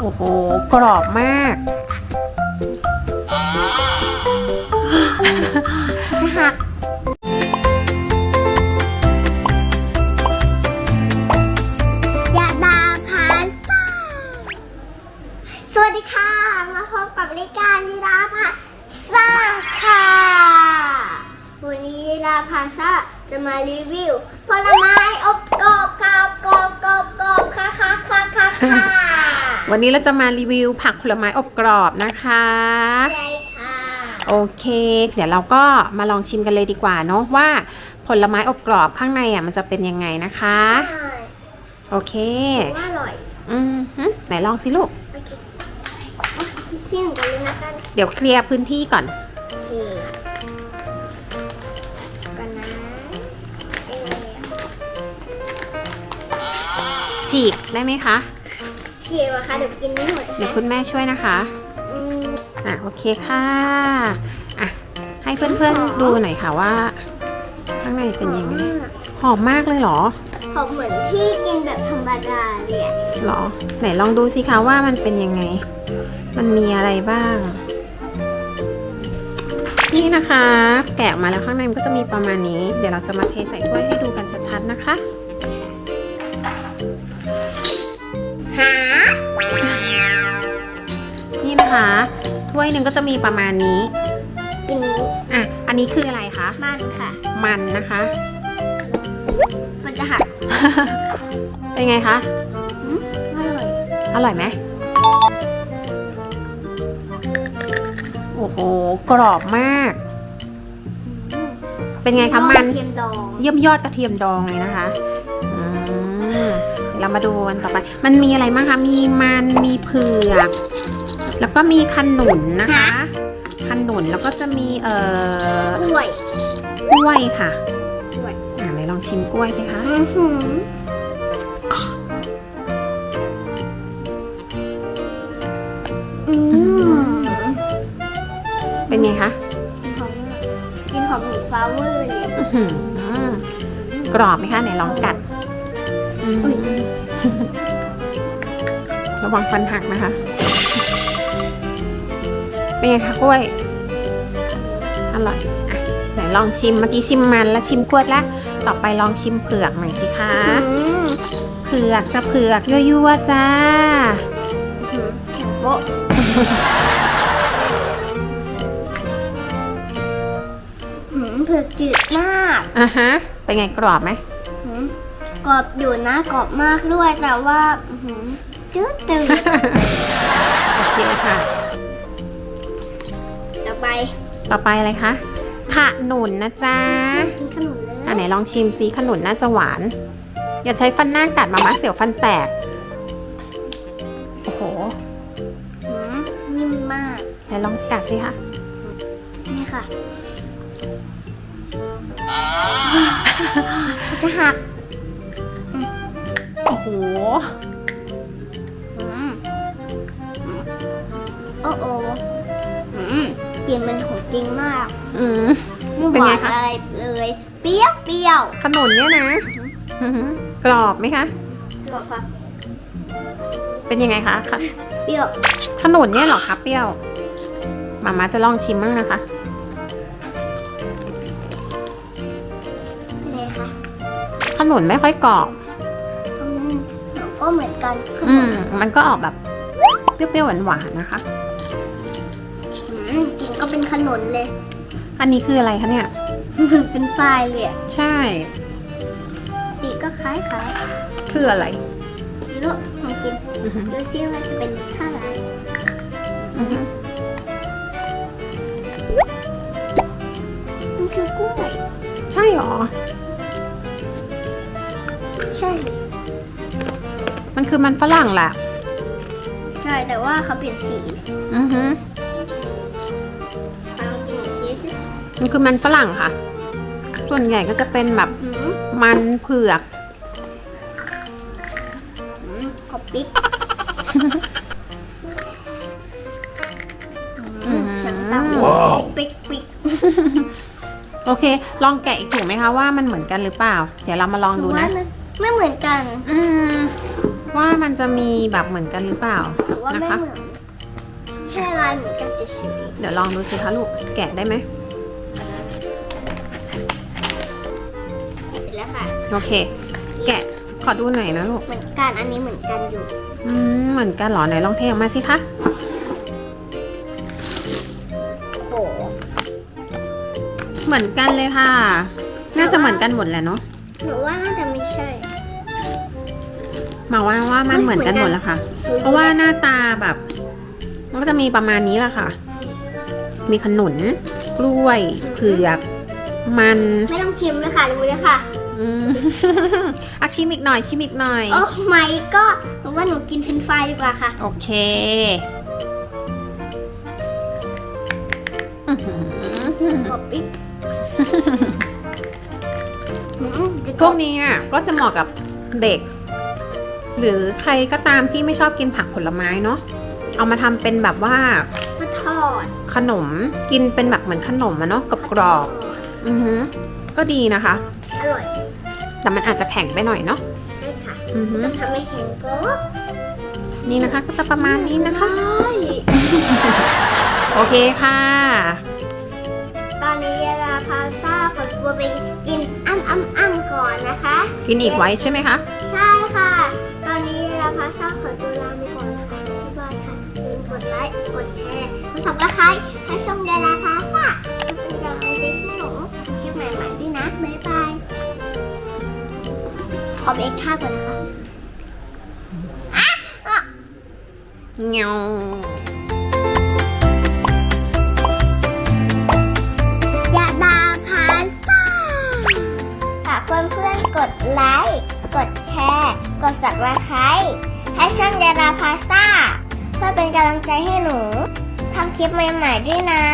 โอ้โห กรอบมากจะหัก วันนี้เราจะมารีวิวผักผลไม้อบกรอบนะคะใช่ค่ะ โอเค เดี๋ยวเราก็มาลองชิมกันเลยดีกว่าเนาะว่าผลไม้อบกรอบข้างในอะมันจะเป็นยังไงนะคะใช่โอเคว่าอร่อย อืมหึไหนลองสิลูก โอเคอะเสี่ยงกันเลยนะกันเดี๋ยวเคลียร์พื้นที่ก่อน โอเคกันนะเอ๊ะฉีกได้ไหมคะ ฉีกเหรอคะเดี๋ยวกินไม่หมดนะเดี๋ยวคุณแม่ช่วยนะคะอืมอะโอเคค่ะอะให้เพื่อนๆดูหน่อยค่ะว่า ข้างในเป็นยังไงหอมมากเลยเหรอหอมเหมือนที่กินแบบธรรมดาเลยอะหรอไหนลองดูสิคะว่ามันเป็นยังไง มันมีอะไรบ้าง นี่นะคะ แกะออกมาแล้วข้างในมันก็จะมีประมาณนี้ เดี๋ยวเราจะมาเทใส่ถ้วยให้ดูกันชัดๆนะคะ ถ้วยหนึ่งก็จะมีประมาณนี้ กินนี้อะ อันนี้คืออะไรคะ มันค่ะ มันนะคะ มันจะหักเป็นไงคะ อืมอร่อย อร่อยไหมโอ้โห กรอบมากอืมเป็นไงคะมัน เทียมดองเยี่ยมยอดกระเทียมดองเลยนะคะอืมเดี๋ยวเรามาดูกันต่อไป มันมีอะไรบ้างคะ มีมัน มีเผือก แล้วก็มีขนุนนะคะ ขนุนแล้วก็จะมีเอ่อกล้วยกล้วยค่ะกล้วยอ่าไหนลองชิมกล้วยสิคะอือหืออืมเป็นไงคะกินหอมมากกินหอมเหมือนฟลาเวอร์เลยอื้อหือกรอบไหมคะไหนลองกัดอืมอุ๊ยระวังฟันหักนะคะ เป็นไงคะกล้วย อร่อย อะ ไหนลองชิม เมื่อกี้ชิมมันแล้วชิมกล้วยแล้ว ต่อไปลองชิมเผือกหน่อยสิคะอืมเผือกจะเผือกยั่วๆจ้าอืมแข็งโป๊ะหืมเผือกจืดมากอะฮะ เป็นไงกรอบไหมหืมกรอบอยู่นะกรอบมากด้วยแต่ว่าอื้อหือจืดจืดโอเคค่ะต่อ ไปต่อไปอะไรคะขนุนนะจ๊ะกินขนมเลยอันไหนลองชิมซิขนุนน่าจะหวาน อย่าใช้ฟันหน้ากัดมาม่าเสียวฟันแตก โอ้โหหืมนิ่มมากไหนลองกัดสิคะนี่ค่ะจะหักโอ้โหหืมโอ้โอ้หืม กลิ่นมันของจริงมากอืม ไม่เป็นหไงวานคะ อะไรเลย เปรี้ยวเปรี้ยวขนุนเนี่ยนะอือหือกรอบไหมคะบอกค่ะเป็นยังไงคะคะเปรี้ยวขนุนเนี่ยเหรอคะเปรี้ยวมาม่าจะลองชิมบ้างนะคะ เป็นไงคะขนุนไม่ค่อยกรอบ อืมก็เหมือนกันขนอืมมมันก็ออกแบบเปรี้ยวๆหวานๆนะคะ อืมก ลิ่นก็เป็นขนมเลย อันนี้คืออะไรคะเนี่ย เหมือนเป็นไฟรายเลยอะใช่ สีก็คล้ายคล้ายคืออะไรๆรู้ลองกินอือหือดูซิว่าจะเป็นรสชาติอะไรอือหือมันคือกล้วยใช่หรอ ใช่มันคือมันฝรั่งแหละ ใช่แต่ว่าเขาเปลี่ยนสี อือหื มันคือมันฝรั่งค่ะ ส่วนใหญ่ก็จะเป็นแบบหืมมันเผือกหืมกรอบปิ๊กอืมเสียงดังปิ๊กปิ๊กโอเค ลองแกะอีกถุงไหมคะว่ามันเหมือนกันหรือเปล่า เดี๋ยวเรามาลองดูว่านะมันไม่เหมือนกัน อืมโอว่ามันจะมีแบบเหมือนกันหรือเปล่าหรือว่าไม่นะคะเหมือนแค่ลายเหมือนกันเฉยเดี๋ยวลองดูสิคะลูก แกะได้ไหม แล้วค่ะ โอเค แกะขอดูหน่อยนะลูก เหมือนกันอันนี้เหมือนกันอยู่ อืมเหมือนกันเหรอไหนลองเทออกมาสิคะ โอ้โหเหมือนกันเลยค่ะ น่าจะเหมือนกันหมดแหละเนาะหนูว่าน่าจะไม่ใช่มาว่าว่ามันเหมือนกันหมดแล้วค่ะ เพราะว่าหน้าตาแบบ มันก็จะมีประมาณนี้แหละค่ะ มีขนุนกล้วยเผือก มัน ไม่ต้องชิมเลยค่ะรู้เลยค่ะ อืมอะชิมอีกหน่อยชิมอีกหน่อย โอ้ไม่ก็หนูว่าหนูกินเฟรนช์ฟรายดีกว่าค่ะ โอเคอื้อหือขอปิ๊กอืมจะพวกนี้อะก็จะเหมาะกับเด็ก หรือใครก็ตามที่ไม่ชอบกินผักผลไม้เนาะเอามาทำเป็นแบบว่าข้าวทอดขนมกินเป็นแบบเหมือนขนมอะเนาะกับกรอบๆอือหือก็ดีนะคะ อร่อย แต่มันอาจจะแข็งไปหน่อยเนาะใช่ค่ะอือหือต้องทำให้แข็งก็นี่นะคะก็จะประมาณนี้นะคะ ได้โอเคค่ะ ตอนนี้เวลาพาซ่าขอตัวไปกินอ้ำอ้ำอ้ำก่อนนะคะ กินอีกไว้ใช่ไหมคะ ใช่ค่ะ ตอนนี้เราพาซ่าขอตัวลาไปก่อนค่ะบ๊ายบายค่ะอย่าลืมกดไลค์ กดแชร์กดซับสไครต์ให้ช่องดาราพาซ่า ขอเบรกท่าก่อนนะคะเงายาดาพาซ่าฝากเพื่อนๆกดไลค์ กดแชร์ กด subscribe ให้ช่องยาดาพาซ่าเพื่อเป็นกำลังใจให้หนูทำคลิปใหม่ๆด้วยนะ